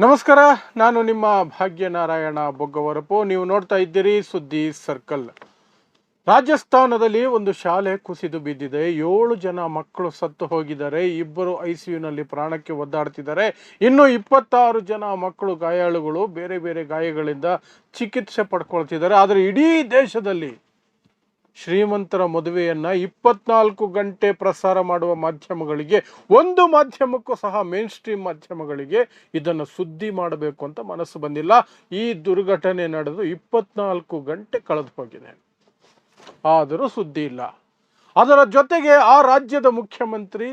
ನಮಸ್ಕಾರ, ನಾನು ನಿಮ್ಮ ಭಾಗ್ಯನಾರಾಯಣ ಬೊಗ್ಗವರಪು. ನೀವು ನೋಡ್ತಾ ಇದ್ದೀರಿ ಸುದ್ದಿ ಸರ್ಕಲ್. ರಾಜಸ್ಥಾನದಲ್ಲಿ ಒಂದು ಶಾಲೆ ಕುಸಿದು ಬಿದ್ದಿದೆ. ಏಳು ಜನ ಮಕ್ಕಳು ಸತ್ತು ಹೋಗಿದ್ದಾರೆ. ಇಬ್ಬರು ಐ ನಲ್ಲಿ ಪ್ರಾಣಕ್ಕೆ ಒದ್ದಾಡ್ತಿದ್ದಾರೆ. ಇನ್ನು ಇಪ್ಪತ್ತಾರು ಜನ ಮಕ್ಕಳು ಗಾಯಾಳುಗಳು ಬೇರೆ ಬೇರೆ ಗಾಯಗಳಿಂದ ಚಿಕಿತ್ಸೆ ಪಡ್ಕೊಳ್ತಿದ್ದಾರೆ. ಆದರೆ ಇಡೀ ದೇಶದಲ್ಲಿ ಶ್ರೀಮಂತರ ಮದುವೆಯನ್ನು ಇಪ್ಪತ್ನಾಲ್ಕು ಗಂಟೆ ಪ್ರಸಾರ ಮಾಡುವ ಮಾಧ್ಯಮಗಳಿಗೆ, ಒಂದು ಮಾಧ್ಯಮಕ್ಕೂ ಸಹ ಮೇನ್ ಸ್ಟ್ರೀಮ್ ಮಾಧ್ಯಮಗಳಿಗೆ ಇದನ್ನು ಸುದ್ದಿ ಮಾಡಬೇಕು ಅಂತ ಮನಸ್ಸು ಬಂದಿಲ್ಲ. ಈ ದುರ್ಘಟನೆ ನಡೆದು ಇಪ್ಪತ್ನಾಲ್ಕು ಗಂಟೆ ಕಳೆದು ಹೋಗಿದೆ. ಆದರೂ ಸುದ್ದಿ ಇಲ್ಲ. ಅದರ ಜೊತೆಗೆ ಆ ರಾಜ್ಯದ ಮುಖ್ಯಮಂತ್ರಿ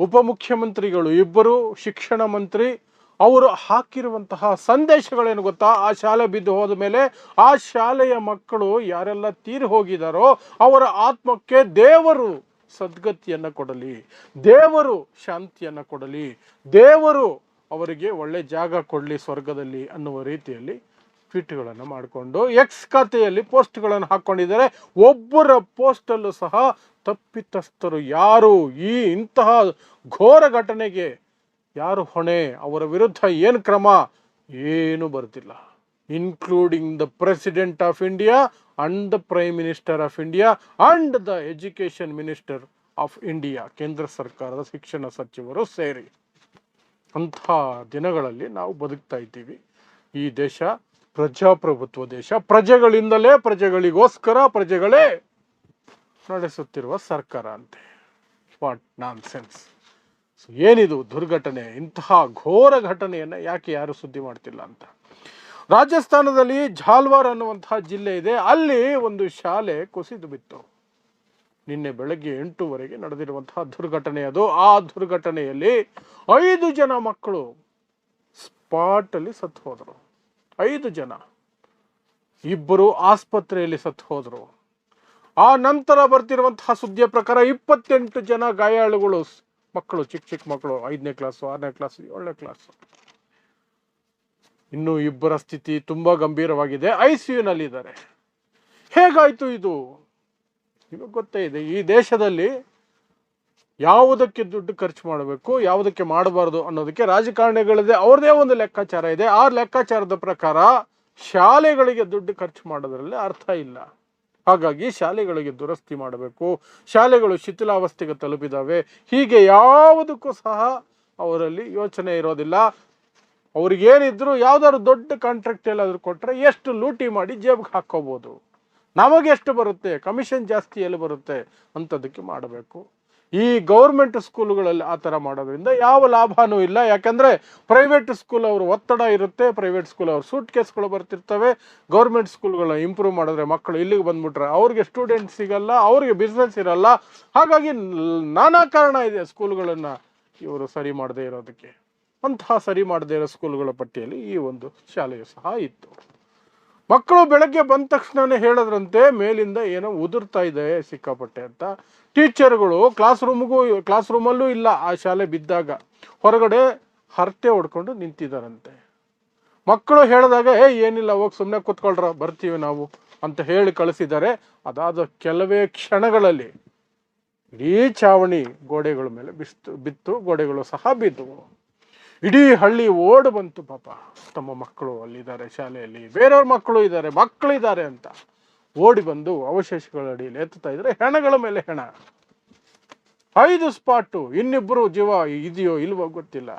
ಉಪಮುಖ್ಯಮಂತ್ರಿಗಳು ಇಬ್ಬರು, ಶಿಕ್ಷಣ ಮಂತ್ರಿ ಅವರು ಹಾಕಿರುವಂತಹ ಸಂದೇಶಗಳೇನು ಗೊತ್ತಾ? ಆ ಶಾಲೆ ಬಿದ್ದು ಹೋದ ಮೇಲೆ ಆ ಶಾಲೆಯ ಮಕ್ಕಳು ಯಾರೆಲ್ಲ ತೀರಿ ಹೋಗಿದಾರೋ ಅವರ ಆತ್ಮಕ್ಕೆ ದೇವರು ಸದ್ಗತಿಯನ್ನ ಕೊಡಲಿ. ದೇವರು ಶಾಂತಿಯನ್ನ ಕೊಡಲಿ. ದೇವರು ಅವರಿಗೆ ಒಳ್ಳೆ ಜಾಗ ಕೊಡಲಿ ಸ್ವರ್ಗದಲ್ಲಿ ಅನ್ನುವ ರೀತಿಯಲ್ಲಿ ಟ್ವೀಟ್ಗಳನ್ನು ಮಾಡಿಕೊಂಡು ಎಕ್ಸ್ ಖಾತೆಯಲ್ಲಿ ಪೋಸ್ಟ್ಗಳನ್ನು ಹಾಕ್ಕೊಂಡಿದ್ದಾರೆ ಒಬ್ಬರ ಪೋಸ್ಟಲ್ಲೂ ಸಹ ತಪ್ಪಿತಸ್ಥರು ಯಾರು? ಈ ಇಂತಹ ಘೋರ ಘಟನೆಗೆ ಯಾರು ಹೊಣೆ? ಅವರ ವಿರುದ್ಧ ಏನು ಕ್ರಮ? ಏನು ಬರ್ತಿಲ್ಲ including the president of India and the prime minister of India and the education minister of India ಕೇಂದ್ರ ಸರ್ಕಾರದ ಶಿಕ್ಷಣ ಸಚಿವರು ಸೇರಿ. ಅಂಥ ದಿನಗಳಲ್ಲಿ ನಾವು ಬದುಕ್ತಾ ಇದ್ದೀವಿ. ಈ ದೇಶ ಪ್ರಜಾಪ್ರಭುತ್ವ ದೇಶ. ಪ್ರಜೆಗಳಿಂದಲೇ ಪ್ರಜೆಗಳಿಗೋಸ್ಕರ ಪ್ರಜೆಗಳೇ ನಡೆಸುತ್ತಿರುವ ಸರ್ಕಾರ ಅಂತೆ. ವಾಟ್ ನಾನ್ ಸೆನ್ಸ್ ಏನಿದು ದುರ್ಘಟನೆ? ಇಂತಹ ಘೋರ ಘಟನೆಯನ್ನು ಯಾಕೆ ಯಾರು ಸುದ್ದಿ ಮಾಡ್ತಿಲ್ಲ ಅಂತ? ರಾಜಸ್ಥಾನದಲ್ಲಿ ಝಾಲ್ವಾರ್ ಅನ್ನುವಂತಹ ಜಿಲ್ಲೆ ಇದೆ. ಅಲ್ಲಿ ಒಂದು ಶಾಲೆ ಕುಸಿದು ಬಿತ್ತು. ನಿನ್ನೆ ಬೆಳಗ್ಗೆ ಎಂಟೂವರೆಗೆ ನಡೆದಿರುವಂತಹ ದುರ್ಘಟನೆ ಅದು. ಆ ದುರ್ಘಟನೆಯಲ್ಲಿ ಐದು ಜನ ಮಕ್ಕಳು ಸ್ಪಾಟಲ್ಲಿ ಸತ್ತು ಹೋದರು. ಐದು ಜನ. ಇಬ್ಬರು ಆಸ್ಪತ್ರೆಯಲ್ಲಿ ಸತ್ತು ಹೋದರು. ಆ ನಂತರ ಬರ್ತಿರುವಂತಹ ಸುದ್ದಿಯ ಪ್ರಕಾರ ಇಪ್ಪತ್ತೆಂಟು ಜನ ಗಾಯಾಳುಗಳು ಸ್- ಮಕ್ಕಳು ಚಿಕ್ಕ ಚಿಕ್ಕ ಮಕ್ಕಳು, ಐದನೇ ಕ್ಲಾಸು ಆರನೇ ಕ್ಲಾಸು ಏಳನೇ ಕ್ಲಾಸು ಇನ್ನು ಇಬ್ಬರ ಸ್ಥಿತಿ ತುಂಬಾ ಗಂಭೀರವಾಗಿದೆ. ಐ ಸಿ ಯುನಲ್ಲಿದ್ದಾರೆ ಹೇಗಾಯ್ತು ಇದು? ನಿಮಗೆ ಗೊತ್ತೇ ಇದೆ, ಈ ದೇಶದಲ್ಲಿ ಯಾವುದಕ್ಕೆ ದುಡ್ಡು ಖರ್ಚು ಮಾಡಬೇಕು, ಯಾವುದಕ್ಕೆ ಮಾಡಬಾರ್ದು ಅನ್ನೋದಕ್ಕೆ ರಾಜಕಾರಣಿಗಳದೇ. ಅವ್ರದೇ ಒಂದು ಲೆಕ್ಕಾಚಾರ ಇದೆ. ಆ ಲೆಕ್ಕಾಚಾರದ ಪ್ರಕಾರ ಶಾಲೆಗಳಿಗೆ ದುಡ್ಡು ಖರ್ಚು ಮಾಡೋದ್ರಲ್ಲಿ ಅರ್ಥ ಇಲ್ಲ. ಹಾಗಾಗಿ ಶಾಲೆಗಳಿಗೆ ದುರಸ್ತಿ ಮಾಡಬೇಕು. ಶಾಲೆಗಳು ಶಿಥಿಲಾವಸ್ಥೆಗೆ ತಲುಪಿದಾವೆ. ಹೀಗೆ ಯಾವುದಕ್ಕೂ ಸಹ ಅವರಲ್ಲಿ ಯೋಚನೆ ಇರೋದಿಲ್ಲ. ಅವ್ರಿಗೇನಿದ್ರು ಯಾವ್ದಾದ್ರು ದೊಡ್ಡ ಕಾಂಟ್ರಾಕ್ಟ್ ಎಲ್ಲಾದರೂ ಕೊಟ್ಟರೆ ಎಷ್ಟು ಲೂಟಿ ಮಾಡಿ ಜೇಬ್ಗೆ ಹಾಕ್ಕೋಬೋದು. ನಮಗೆ ಎಷ್ಟು ಬರುತ್ತೆ? ಕಮಿಷನ್ ಜಾಸ್ತಿ ಎಲ್ಲಿ ಬರುತ್ತೆ? ಅಂಥದ್ದಕ್ಕೆ ಮಾಡಬೇಕು. ಈ ಗೌರ್ಮೆಂಟ್ ಸ್ಕೂಲ್ಗಳಲ್ಲಿ ಆ ಥರ ಮಾಡೋದ್ರಿಂದ ಯಾವ ಲಾಭನೂ ಇಲ್ಲ. ಯಾಕಂದರೆ ಪ್ರೈವೇಟ್ ಸ್ಕೂಲ್ ಅವರು ಒತ್ತಡ ಇರುತ್ತೆ ಪ್ರೈವೇಟ್ ಸ್ಕೂಲ್ ಅವ್ರ ಸೂಟ್ ಕೇಸ್ಗಳು ಬರ್ತಿರ್ತವೆ. ಗೌರ್ಮೆಂಟ್ ಸ್ಕೂಲ್ಗಳನ್ನ ಇಂಪ್ರೂವ್ ಮಾಡಿದ್ರೆ ಮಕ್ಕಳು ಇಲ್ಲಿಗೆ ಬಂದ್ಬಿಟ್ರೆ ಅವ್ರಿಗೆ ಸ್ಟೂಡೆಂಟ್ ಸಿಗಲ್ಲ, ಅವ್ರಿಗೆ ಬಿಸ್ನೆಸ್ ಇರಲ್ಲ. ಹಾಗಾಗಿ ನಾನಾ ಕಾರಣ ಇದೆ ಸ್ಕೂಲ್ಗಳನ್ನು ಇವರು ಸರಿ ಮಾಡದೇ ಇರೋದಕ್ಕೆ. ಅಂತಹ ಸರಿ ಮಾಡದೇ ಇರೋ ಸ್ಕೂಲ್ಗಳ ಪಟ್ಟಿಯಲ್ಲಿ ಈ ಒಂದು ಶಾಲೆಯು ಸಹ ಇತ್ತು. ಮಕ್ಕಳು ಬೆಳಗ್ಗೆ ಬಂದ ತಕ್ಷಣನೇ ಹೇಳದ್ರಂತೆ, ಮೇಲಿಂದ ಏನೋ ಉದುರ್ತಾ ಇದೆ ಸಿಕ್ಕಾಪಟ್ಟೆ ಅಂತ. ಟೀಚರ್ಗಳು ಕ್ಲಾಸ್ ರೂಮ್ಗೂ, ಕ್ಲಾಸ್ ರೂಮಲ್ಲೂ ಇಲ್ಲ ಆ ಶಾಲೆ ಬಿದ್ದಾಗ. ಹೊರಗಡೆ ಹರಟೆ ಹೊಡ್ಕೊಂಡು ನಿಂತಿದ್ದಾರಂತೆ. ಮಕ್ಕಳು ಹೇಳಿದಾಗ, ಏ, ಏನಿಲ್ಲ, ಹೋಗಿ ಸುಮ್ಮನೆ ಕೂತ್ಕೊಳ್ರ, ಬರ್ತೀವಿ ನಾವು, ಅಂತ ಹೇಳಿ ಕಳಿಸಿದ್ದಾರೆ. ಅದಾದ ಕೆಲವೇ ಕ್ಷಣಗಳಲ್ಲಿ ಇಡೀ ಚಾವಣಿ ಗೋಡೆಗಳ ಮೇಲೆ ಬಿಸ್ತು, ಬಿತ್ತು, ಗೋಡೆಗಳು ಸಹ ಬಿದ್ದವು. ಇಡೀ ಹಳ್ಳಿ ಓಡ್ ಬಂತು ಪಾಪ. ತಮ್ಮ ಮಕ್ಕಳು ಅಲ್ಲಿದ್ದಾರೆ, ಶಾಲೆಯಲ್ಲಿ. ಬೇರೆಯವ್ರ ಮಕ್ಕಳು ಇದ್ದಾರೆ, ಮಕ್ಕಳಿದ್ದಾರೆ ಅಂತ ಓಡಿ ಬಂದು ಅವಶೇಷಗಳ ಅಡಿಯಲ್ಲಿ ಎತ್ತುತ್ತಾ ಇದ್ರೆ ಹೆಣಗಳ ಮೇಲೆ ಹೆಣ. ಐದು ಸ್ಪಾಟು ಇನ್ನಿಬ್ಬರು ಜೀವ ಇದೆಯೋ ಇಲ್ವೋ ಗೊತ್ತಿಲ್ಲ.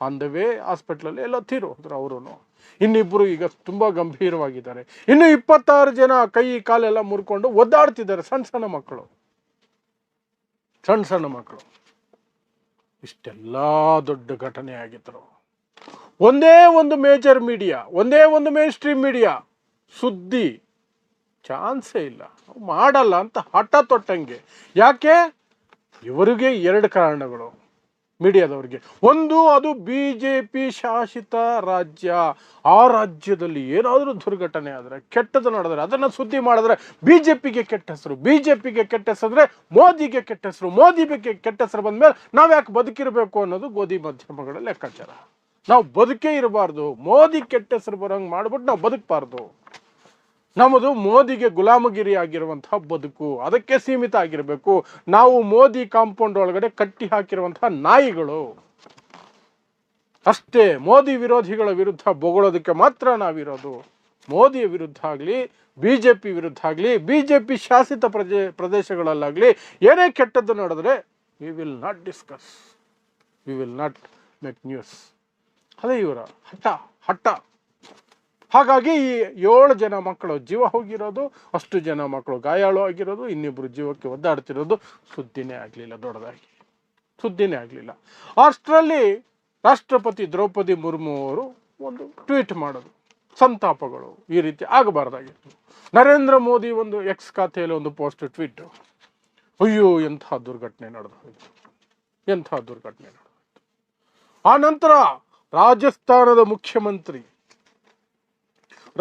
ಆನ್ ದ ವೇ ಹಾಸ್ಪಿಟ್ಲಲ್ಲಿ ಎಲ್ಲ ತೀರು ಹೋದ್ರು ಅವರು ಇನ್ನಿಬ್ಬರು ಈಗ ತುಂಬಾ ಗಂಭೀರವಾಗಿದ್ದಾರೆ. ಇನ್ನು ಇಪ್ಪತ್ತಾರು ಜನ ಕೈ, ಕಾಲೆಲ್ಲ ಮುರ್ಕೊಂಡು ಒದ್ದಾಡ್ತಿದ್ದಾರೆ ಸಣ್ಣ ಸಣ್ಣ ಮಕ್ಕಳು. ಸಣ್ಣ ಸಣ್ಣ ಮಕ್ಕಳು. ಇಷ್ಟೆಲ್ಲ ದೊಡ್ಡ ಘಟನೆ ಆಗಿದ್ರು ಒಂದೇ ಒಂದು ಮೇಜರ್ ಮೀಡಿಯಾ ಒಂದೇ ಒಂದು ಮೇನ್ ಸ್ಟ್ರೀಮ್ ಮೀಡಿಯಾ ಸುದ್ದಿ. ಚಾನ್ಸೇ ಇಲ್ಲ. ಮಾಡಲ್ಲ ಅಂತ ಹಠ ತೊಟ್ಟಂಗೆ. ಯಾಕೆ? ಇವರಿಗೆ ಎರಡು ಕಾರಣಗಳು. ಮೀಡಿಯಾದವರಿಗೆ. ಒಂದು, ಅದು ಬಿ ಜೆ ಪಿ ಶಾಸಿತ ರಾಜ್ಯ. ಆ ರಾಜ್ಯದಲ್ಲಿ ಏನಾದರೂ ದುರ್ಘಟನೆ ಆದರೆ, ಕೆಟ್ಟದ್ದು ನಡೆದ್ರೆ, ಅದನ್ನು ಸುದ್ದಿ ಮಾಡಿದ್ರೆ ಬಿ ಜೆ ಪಿಗೆ ಕೆಟ್ಟ ಹೆಸರು ಬಿ ಜೆ ಪಿಗೆ ಕೆಟ್ಟ ಹೆಸರು ಮೋದಿಗೆ ಕೆಟ್ಟ ಹೆಸರು ಮೋದಿ ಬಗ್ಗೆ ಕೆಟ್ಟ ಹೆಸರು ಬಂದ ಮೇಲೆ ನಾವು ಯಾಕೆ ಬದುಕಿರಬೇಕು ಅನ್ನೋದು ಗೋಧಿ ಮಾಧ್ಯಮಗಳ ಲೆಕ್ಕಾಚಾರ. ನಾವು ಬದುಕೇ ಇರಬಾರ್ದು. ಮೋದಿ ಕೆಟ್ಟ ಹೆಸರು ಬರೋಂಗೆ ಮಾಡ್ಬಿಟ್ಟು ನಾವು ಬದುಕಬಾರ್ದು. ನಮ್ಮದು ಮೋದಿಗೆ ಗುಲಾಮಗಿರಿ ಆಗಿರುವಂತಹ ಬದುಕು, ಅದಕ್ಕೆ ಸೀಮಿತ ಆಗಿರಬೇಕು. ನಾವು ಮೋದಿ ಕಾಂಪೌಂಡ್ ಒಳಗಡೆ ಕಟ್ಟಿ ಹಾಕಿರುವಂತಹ ನಾಯಿಗಳು. ಅಷ್ಟೇ, ಮೋದಿ ವಿರೋಧಿಗಳ ವಿರುದ್ಧ ಬೊಗಳೋದಕ್ಕೆ ಮಾತ್ರ ನಾವಿರೋದು. ಮೋದಿಯ ವಿರುದ್ಧ ಆಗಲಿ ಬಿ ಜೆ ಪಿ ವಿರುದ್ಧ ಆಗಲಿ ಬಿ ಜೆ ಪಿ ಶಾಸಿತ ಪ್ರಜೆ, ಪ್ರದೇಶಗಳಲ್ಲಾಗಲಿ, ಏನೇ ಕೆಟ್ಟದ್ದು ನೋಡಿದ್ರೆ we will not discuss we will not make news ಅದೇ ಇವರ ಹಠ ಹಠ. ಹಾಗಾಗಿ ಈ ಏಳು ಜನ ಮಕ್ಕಳು ಜೀವ ಹೋಗಿರೋದು, ಅಷ್ಟು ಜನ ಮಕ್ಕಳು ಗಾಯಾಳು ಆಗಿರೋದು ಇನ್ನಿಬ್ಬರು ಜೀವಕ್ಕೆ ಒದ್ದಾಡ್ತಿರೋದು ಸುದ್ದಿನೇ ಆಗಲಿಲ್ಲ, ದೊಡ್ಡದಾಗಿ. ಸುದ್ದಿನೇ ಆಗಲಿಲ್ಲ. ಅಷ್ಟರಲ್ಲಿ ರಾಷ್ಟ್ರಪತಿ ದ್ರೌಪದಿ ಮುರ್ಮು ಅವರು ಒಂದು ಟ್ವೀಟ್ ಮಾಡೋದು. ಸಂತಾಪಗಳು ಈ ರೀತಿ ಆಗಬಾರ್ದಾಗಿತ್ತು. ನರೇಂದ್ರ ಮೋದಿ ಒಂದು ಎಕ್ಸ್ ಖಾತೆಯಲ್ಲಿ ಒಂದು ಪೋಸ್ಟ್ ಟ್ವೀಟ್. ಅಯ್ಯೋ, ಎಂಥ ದುರ್ಘಟನೆ ನಡೆದು ಎಂಥ ದುರ್ಘಟನೆ ನಡೆದು ಆ ನಂತರ ರಾಜಸ್ಥಾನದ ಮುಖ್ಯಮಂತ್ರಿ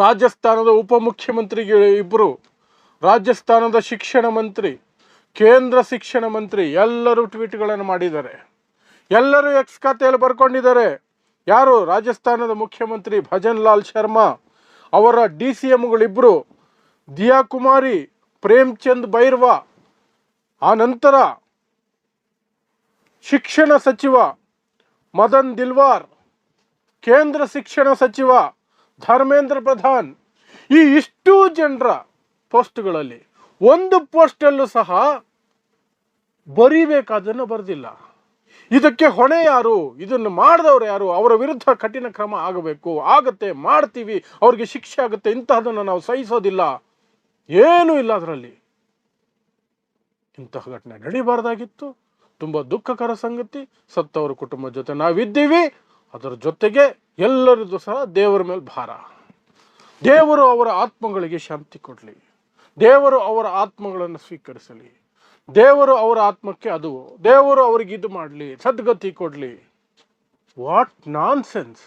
ರಾಜಸ್ಥಾನದ ಉಪಮುಖ್ಯಮಂತ್ರಿಗಳು ಇಬ್ಬರು ರಾಜಸ್ಥಾನದ ಶಿಕ್ಷಣ ಮಂತ್ರಿ, ಕೇಂದ್ರ ಶಿಕ್ಷಣ ಮಂತ್ರಿ ಎಲ್ಲರೂ ಟ್ವೀಟ್ಗಳನ್ನು ಮಾಡಿದ್ದಾರೆ. ಎಲ್ಲರೂ ಎಕ್ಸ್ ಖಾತೆಯಲ್ಲಿ ಬರ್ಕೊಂಡಿದ್ದಾರೆ. ಯಾರು? ರಾಜಸ್ಥಾನದ ಮುಖ್ಯಮಂತ್ರಿ ಭಜನ್ ಲಾಲ್ ಶರ್ಮಾ, ಅವರ ಡಿ ಸಿ ಎಂಗಳಿಬ್ಬರು ದಿಯಾ ಕುಮಾರಿ ಪ್ರೇಮ್ಚಂದ್ ಬೈರ್ವಾ, ಆ ನಂತರ ಶಿಕ್ಷಣ ಸಚಿವ ಮದನ್ ದಿಲ್ವಾರ್, ಕೇಂದ್ರ ಶಿಕ್ಷಣ ಸಚಿವ ಧರ್ಮೇಂದ್ರ ಪ್ರಧಾನ್ ಈ ಇಷ್ಟು ಜನರ ಪೋಸ್ಟ್ಗಳಲ್ಲಿ ಒಂದು ಪೋಸ್ಟಲ್ಲೂ ಸಹ ಬರೀಬೇಕಾದನ್ನು ಬರೆದಿಲ್ಲ. ಇದಕ್ಕೆ ಹೊಣೆ ಯಾರು? ಇದನ್ನು ಮಾಡಿದವರು ಯಾರು? ಅವರ ವಿರುದ್ಧ ಕಠಿಣ ಕ್ರಮ ಆಗಬೇಕು. ಆಗತ್ತೆ, ಮಾಡ್ತೀವಿ. ಅವ್ರಿಗೆ ಶಿಕ್ಷೆ ಆಗುತ್ತೆ. ಇಂತಹದನ್ನು ನಾವು ಸಹಿಸೋದಿಲ್ಲ. ಏನೂ ಇಲ್ಲ ಅದರಲ್ಲಿ. ಇಂತಹ ಘಟನೆ ನಡೀಬಾರ್ದಾಗಿತ್ತು. ತುಂಬ ದುಃಖಕರ ಸಂಗತಿ. ಸತ್ತವರ ಕುಟುಂಬ ಜೊತೆ ನಾವಿದ್ದೀವಿ. ಅದರ ಜೊತೆಗೆ ಎಲ್ಲರದ್ದು ಸಹ ದೇವರ ಮೇಲೆ ಭಾರ. ದೇವರು ಅವರ ಆತ್ಮಗಳಿಗೆ ಶಾಂತಿ ಕೊಡಲಿ. ದೇವರು ಅವರ ಆತ್ಮಗಳನ್ನು ಸ್ವೀಕರಿಸಲಿ. ದೇವರು ಅವರ ಆತ್ಮಕ್ಕೆ ಅದು. ದೇವರು ಅವರಿಗೆ ಇದು ಮಾಡಲಿ, ಸದ್ಗತಿ ಕೊಡಲಿ. ವಾಟ್ ನಾನ್ ಸೆನ್ಸ್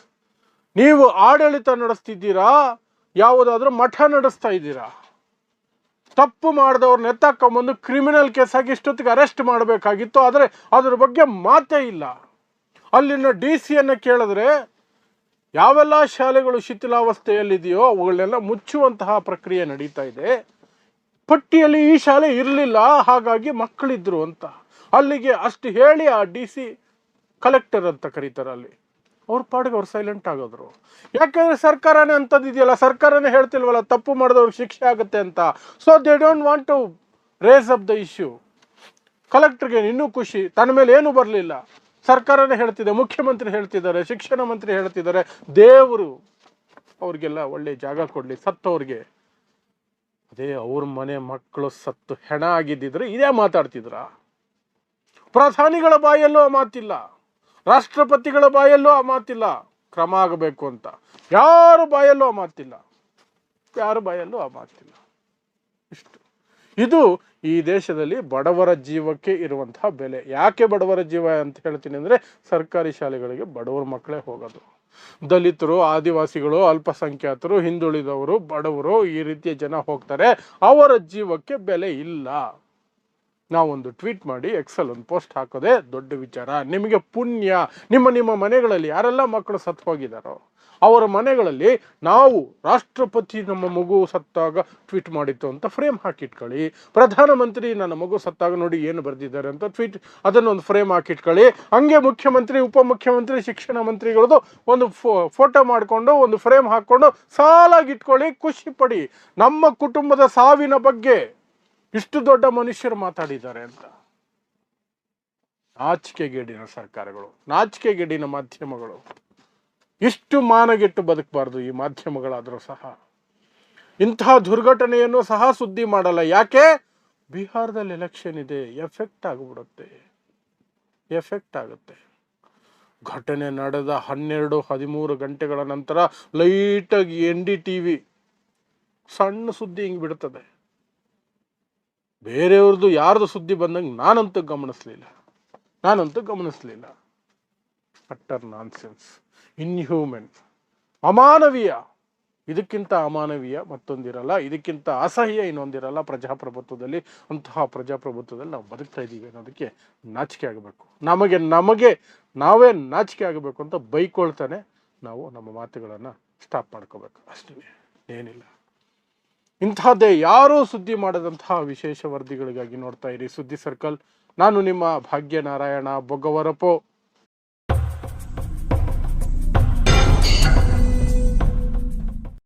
ನೀವು ಆಡಳಿತ ನಡೆಸ್ತಿದ್ದೀರಾ? ಯಾವುದಾದ್ರೂ ಮಠ ನಡೆಸ್ತಾ ಇದ್ದೀರಾ? ತಪ್ಪು ಮಾಡಿದವ್ರನ್ನ ಎತ್ತಾಕೊಂಬಂದು ಕ್ರಿಮಿನಲ್ ಕೇಸ್ ಆಗಿ ಇಷ್ಟೊತ್ತಿಗೆ ಅರೆಸ್ಟ್ ಮಾಡಬೇಕಾಗಿತ್ತು, ಆದರೆ ಅದ್ರ ಬಗ್ಗೆ ಮಾತೇ ಇಲ್ಲ. ಅಲ್ಲಿನ ಡಿ ಸಿಯನ್ನು ಕೇಳಿದ್ರೆ ಯಾವೆಲ್ಲ ಶಾಲೆಗಳು ಶಿಥಿಲಾವಸ್ಥೆಯಲ್ಲಿದೆಯೋ ಅವುಗಳನ್ನೆಲ್ಲ ಮುಚ್ಚುವಂತಹ ಪ್ರಕ್ರಿಯೆ ನಡೀತಾ ಇದೆ. ಪಟ್ಟಿಯಲ್ಲಿ ಈ ಶಾಲೆ ಇರಲಿಲ್ಲ, ಹಾಗಾಗಿ ಮಕ್ಕಳಿದ್ರು ಅಂತ. ಅಲ್ಲಿಗೆ ಅಷ್ಟು ಹೇಳಿ ಆ ಡಿ ಸಿ ಕಲೆಕ್ಟರ್ ಅಂತ ಕರೀತಾರೆ ಅಲ್ಲಿ. ಅವ್ರ ಪಾಡಿಗೆ ಅವ್ರು ಸೈಲೆಂಟ್ ಆಗೋದ್ರು. ಯಾಕಂದ್ರೆ ಸರ್ಕಾರನೇ ಅಂಥದ್ದಿದೆಯಲ್ಲ ಸರ್ಕಾರನೇ ಹೇಳ್ತಿಲ್ವಲ್ಲ, ತಪ್ಪು ಮಾಡಿದವ್ರಿಗೆ ಶಿಕ್ಷೆ ಆಗುತ್ತೆ ಅಂತ. So they don't want to raise up the issue ಕಲೆಕ್ಟರ್ಗೆ ಇನ್ನೂ ಖುಷಿ, ತನ್ನ ಮೇಲೆ ಏನೂ ಬರಲಿಲ್ಲ. ಸರ್ಕಾರನೇ ಹೇಳ್ತಿದೆ, ಮುಖ್ಯಮಂತ್ರಿ ಹೇಳ್ತಿದ್ದಾರೆ, ಶಿಕ್ಷಣ ಮಂತ್ರಿ ಹೇಳ್ತಿದ್ದಾರೆ, ದೇವರು ಅವ್ರಿಗೆಲ್ಲ ಒಳ್ಳೆ ಜಾಗ ಕೊಡಲಿ ಸತ್ತವ್ರಿಗೆ ಅದೇ ಅವ್ರ ಮನೆ ಮಕ್ಕಳು ಸತ್ತು, ಹೆಣ ಆಗಿದ್ದಿದ್ರೆ ಇದೇ ಮಾತಾಡ್ತಿದ್ರ? ಪ್ರಧಾನಿಗಳ ಬಾಯಲ್ಲೂ ಆ ಮಾತಿಲ್ಲ, ರಾಷ್ಟ್ರಪತಿಗಳ ಬಾಯಲ್ಲೂ ಆ ಮಾತಿಲ್ಲ, ಕ್ರಮ ಆಗಬೇಕು ಅಂತ. ಯಾರು ಬಾಯಲ್ಲೂ ಆ ಮಾತಿಲ್ಲ, ಯಾರು ಬಾಯಲ್ಲೂ ಆ ಮಾತಿಲ್ಲ. ಇಷ್ಟು. ಇದು ಈ ದೇಶದಲ್ಲಿ ಬಡವರ ಜೀವಕ್ಕೆ ಇರುವಂತಹ ಬೆಲೆ. ಯಾಕೆ ಬಡವರ ಜೀವ ಅಂತ ಹೇಳ್ತೀನಿ ಅಂದರೆ ಸರ್ಕಾರಿ ಶಾಲೆಗಳಿಗೆ ಬಡವರ ಮಕ್ಕಳೇ ಹೋಗೋದು. ದಲಿತರು, ಆದಿವಾಸಿಗಳು, ಅಲ್ಪಸಂಖ್ಯಾತರು, ಹಿಂದುಳಿದವರು, ಬಡವರು ಈ ರೀತಿಯ ಜನ ಹೋಗ್ತಾರೆ. ಅವರ ಜೀವಕ್ಕೆ ಬೆಲೆ ಇಲ್ಲ. ನಾವೊಂದು ಟ್ವೀಟ್ ಮಾಡಿ ಎಕ್ಸಲ್ ಒಂದು ಪೋಸ್ಟ್ ಹಾಕೋದೇ ದೊಡ್ಡ ವಿಚಾರ. ನಿಮಗೆ ಪುಣ್ಯ. ನಿಮ್ಮ ನಿಮ್ಮ ಮನೆಗಳಲ್ಲಿ ಯಾರೆಲ್ಲ ಮಕ್ಕಳು ಸತ್ತು ಹೋಗಿದ್ದಾರೋ ಅವರ ಮನೆಗಳಲ್ಲಿ ನಾವು ರಾಷ್ಟ್ರಪತಿ ನಮ್ಮ ಮಗು ಸತ್ತಾಗ ಟ್ವೀಟ್ ಮಾಡಿತ್ತು ಅಂತ ಫ್ರೇಮ್ ಹಾಕಿಟ್ಕೊಳ್ಳಿ. ಪ್ರಧಾನಮಂತ್ರಿ ನನ್ನ ಮಗು ಸತ್ತಾಗ ನೋಡಿ ಏನು ಬರೆದಿದ್ದಾರೆ ಅಂತ ಟ್ವೀಟ್ ಅದನ್ನು ಒಂದು ಫ್ರೇಮ್ ಹಾಕಿಟ್ಕೊಳ್ಳಿ. ಹಂಗೆ ಮುಖ್ಯಮಂತ್ರಿ, ಉಪಮುಖ್ಯಮಂತ್ರಿ, ಶಿಕ್ಷಣ ಮಂತ್ರಿಗಳದ್ದು ಒಂದು ಫೋಟೋ ಮಾಡಿಕೊಂಡು, ಒಂದು ಫ್ರೇಮ್ ಹಾಕ್ಕೊಂಡು ಸಾಲಾಗಿಟ್ಕೊಳ್ಳಿ, ಖುಷಿ ಪಡಿ. ನಮ್ಮ ಕುಟುಂಬದ ಸಾವಿನ ಬಗ್ಗೆ ಇಷ್ಟು ದೊಡ್ಡ ಮನುಷ್ಯರು ಮಾತಾಡಿದ್ದಾರೆ ಅಂತ. ನಾಚಿಕೆಗೇಡಿನ ಸರ್ಕಾರಗಳು, ನಾಚಿಕೆಗೇಡಿನ ಮಾಧ್ಯಮಗಳು. ಇಷ್ಟು ಮಾನಗೆಟ್ಟು ಬದುಕಬಾರ್ದು ಈ ಮಾಧ್ಯಮಗಳಾದರೂ ಸಹ. ಇಂತಹ ದುರ್ಘಟನೆಯನ್ನು ಸಹ ಸುದ್ದಿ ಮಾಡಲ್ಲ. ಯಾಕೆ? ಬಿಹಾರದಲ್ಲಿ ಎಲೆಕ್ಷನ್ ಇದೆ ಎಫೆಕ್ಟ್ ಆಗಿಬಿಡುತ್ತೆ. ಎಫೆಕ್ಟ್ ಆಗುತ್ತೆ. ಘಟನೆ ನಡೆದ ಹನ್ನೆರಡು, ಹದಿಮೂರು ಗಂಟೆಗಳ ನಂತರ ಲೈಟಾಗಿ ಎನ್ ಡಿ ಟಿ ವಿ ಸಣ್ಣ ಸುದ್ದಿ ಹಿಂಗೆ ಬಿಡ್ತದೆ. ಬೇರೆಯವ್ರದ್ದು ಯಾರ್ದು ಸುದ್ದಿ ಬಂದಂಗೆ ನಾನಂತೂ ಗಮನಿಸ್ಲಿಲ್ಲ. ನಾನಂತೂ ಗಮನಿಸ್ಲಿಲ್ಲ. Utter nonsense. ಇನ್ಹ್ಯೂಮನ್. ಅಮಾನವೀಯ. ಇದಕ್ಕಿಂತ ಅಮಾನವೀಯ ಮತ್ತೊಂದಿರಲ್ಲ, ಇದಕ್ಕಿಂತ ಅಸಹ್ಯ ಇನ್ನೊಂದಿರಲ್ಲ ಪ್ರಜಾಪ್ರಭುತ್ವದಲ್ಲಿ. ಅಂತಹ ಪ್ರಜಾಪ್ರಭುತ್ವದಲ್ಲಿ ನಾವು ಬದುಕ್ತಾ ಇದ್ದೀವಿ ಅನ್ನೋದಕ್ಕೆ ನಾಚಿಕೆ ಆಗಬೇಕು. ನಮಗೆ ನಮಗೆ, ನಾವೇ ನಾಚಿಕೆ ಆಗಬೇಕು ಅಂತ ಬೈಕೊಳ್ತಾನೆ ನಾವು ನಮ್ಮ ಮಾತುಗಳನ್ನು ಸ್ಟಾಪ್ ಮಾಡ್ಕೋಬೇಕು. ಅಷ್ಟೇ. ಏನಿಲ್ಲ. ಇಂತಹದ್ದೇ ಯಾರೂ ಸುದ್ದಿ ಮಾಡದಂತಹ ವಿಶೇಷ ವರದಿಗಳಿಗಾಗಿ ನೋಡ್ತಾ ಇರಿ ಸುದ್ದಿ ಸರ್ಕಲ್. ನಾನು ನಿಮ್ಮ ಭಾಗ್ಯನಾರಾಯಣ ಬೊಗ್ಗವರಪೋ